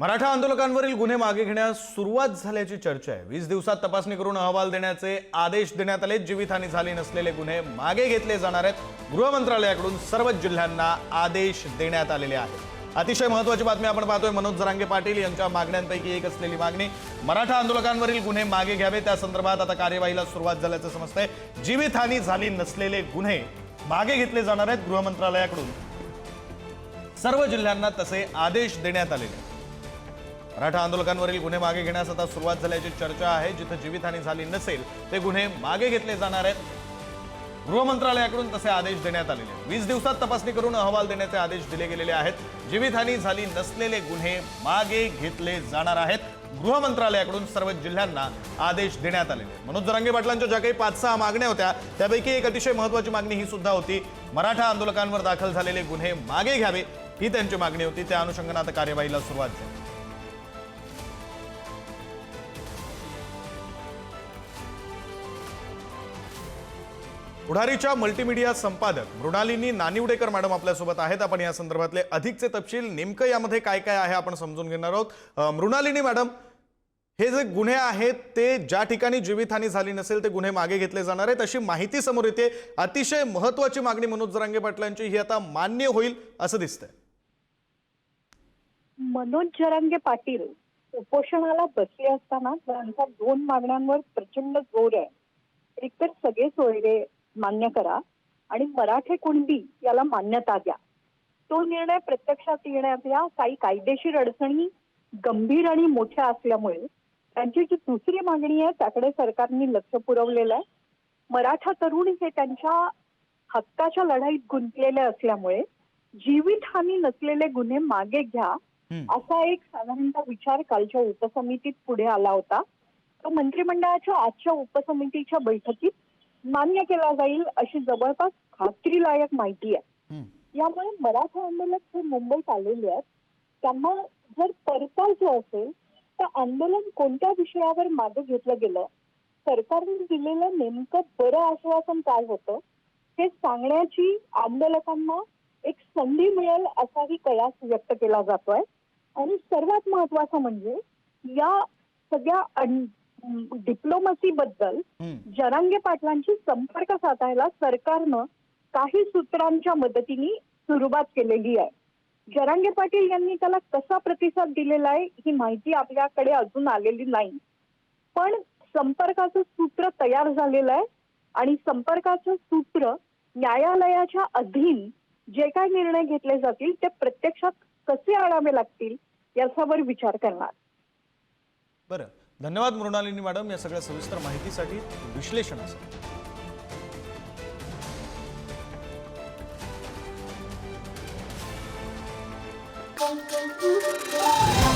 मराठा आंदोलकांवरील गुन्हे मागे घेण्यास सुरुवात झाल्याची चर्चा आहे. वीस दिवसात तपासणी करून अहवाल देण्याचे आदेश देण्यात आले जीवितहानी झाली नसलेले गुन्हे मागे घेतले जाणार आहेत. गृह मंत्रालयाकडून सर्वच जिल्ह्यांना आदेश देण्यात आलेले आहेत. अतिशय महत्वाची बातमी आपण पाहतोय. मनोज जरांगे पाटील यांच्या मागण्यांपैकी एक असलेली मागणी मराठा आंदोलकांवरील गुन्हे मागे घ्यावे त्या संदर्भात आता कार्यवाहीला सुरुवात झाल्याचं समजतंय. जीवितहानी झाली नसलेले गुन्हे मागे घेतले जाणार आहेत. गृह मंत्रालयाकडून सर्व जिल्ह्यांना तसे आदेश देण्यात आलेले आहेत. मराठा आंदोलकांवरील गुन्हे मागे घेण्यास आता सुरुवात झाल्याची चर्चा आहे. जिथं जीवितहानी झाली नसेल ते गुन्हे मागे घेतले जाणार आहेत. गृहमंत्रालयाकडून तसे आदेश देण्यात आलेले आहेत. वीस दिवसात तपासणी करून अहवाल देण्याचे आदेश दिले गेलेले आहेत. जीवितहानी झाली नसलेले गुन्हे मागे घेतले जाणार आहेत. गृह मंत्रालयाकडून सर्व जिल्ह्यांना आदेश देण्यात आलेले मनोज जरांगे पाटलांच्या ज्या काही पाच सहा मागण्या होत्या त्यापैकी एक अतिशय महत्वाची मागणी ही सुद्धा होती. मराठा आंदोलकांवर दाखल झालेले गुन्हे मागे घ्यावे ही त्यांची मागणी होती. त्या अनुषंगाने आता कार्यवाहीला सुरुवात झाली. पुढारीच्या मल्टीमीडिया संपादक मृणालिनी नानिवडेकर मॅडम आपल्यासोबत आहेत. आपण या संदर्भातले अधिकचे तपशील नेमकं यामध्ये काय काय आहे आपण समजून घेणार आहोत. मृणालिनी मॅडम हे जे गुन्हे आहेत ते ज्या ठिकाणी जीवितहानी झाली नसेल ते गुन्हे मागे घेतले जाणार आहेत. अशी माहिती समोर येते. अतिशय महत्वाची मागणी मनोज जरांगे पाटलांची ही आता मान्य होईल असं दिसतंय. मनोज जरांगे पाटील उपोषणाला बसले असताना त्यांच्या दोन मागण्यांवर प्रचंड जोर आहे. एकतर सगळे सोयरे मान्य करा आणि मराठे कुणबी याला मान्यता द्या. तो निर्णय प्रत्यक्षात येण्याच्या काही कायदेशीर अडचणी गंभीर आणि मोठ्या असल्यामुळे त्यांची जी दुसरी मागणी आहे त्याकडे सरकारने लक्ष पुरवलेलं आहे. मराठा तरुण हे त्यांच्या हक्काच्या लढाईत गुंतलेले असल्यामुळे जीवितहानी नसलेले गुन्हे मागे घ्या. असा एक साधारणतः विचार कालच्या उपसमितीत पुढे आला होता. तो मंत्रिमंडळाच्या आजच्या उपसमितीच्या बैठकीत मान्य केला जाईल अशी जवळपास खात्रीलायक माहिती आहे. यामुळे मराठा आंदोलक हे मुंबईत आलेले आहेत. त्यांना जर परतायचं असेल तर आंदोलन कोणत्या विषयावर मागे घेतलं गेलं? सरकारने दिलेलं नेमकं बरं आश्वासन काय होतं? हे सांगण्याची आंदोलकांना एक संधी मिळेल असाही कयास व्यक्त केला जातोय. आणि सर्वात महत्वाचं म्हणजे या सगळ्या डिप्लोमसी बद्दल. जरांगे पाटलांशी संपर्क साधायला सरकारनं काही सूत्रांच्या मदतीने सुरुवात केलेली आहे. जरांगे पाटील यांनी त्याला कसा प्रतिसाद दिलेला आहे ही माहिती आपल्याकडे अजून आलेली नाही. पण संपर्काचं सूत्र तयार झालेलं आहे आणि संपर्काचं सूत्र न्यायालयाच्या अधीन जे काय निर्णय घेतले जातील ते प्रत्यक्षात कसे आणावे लागतील याच्यावर विचार करणार. बरं. धन्यवाद मृणालिनी मॅडम या सगळ्या सविस्तर माहितीसाठी विश्लेषणासाठी Thank you.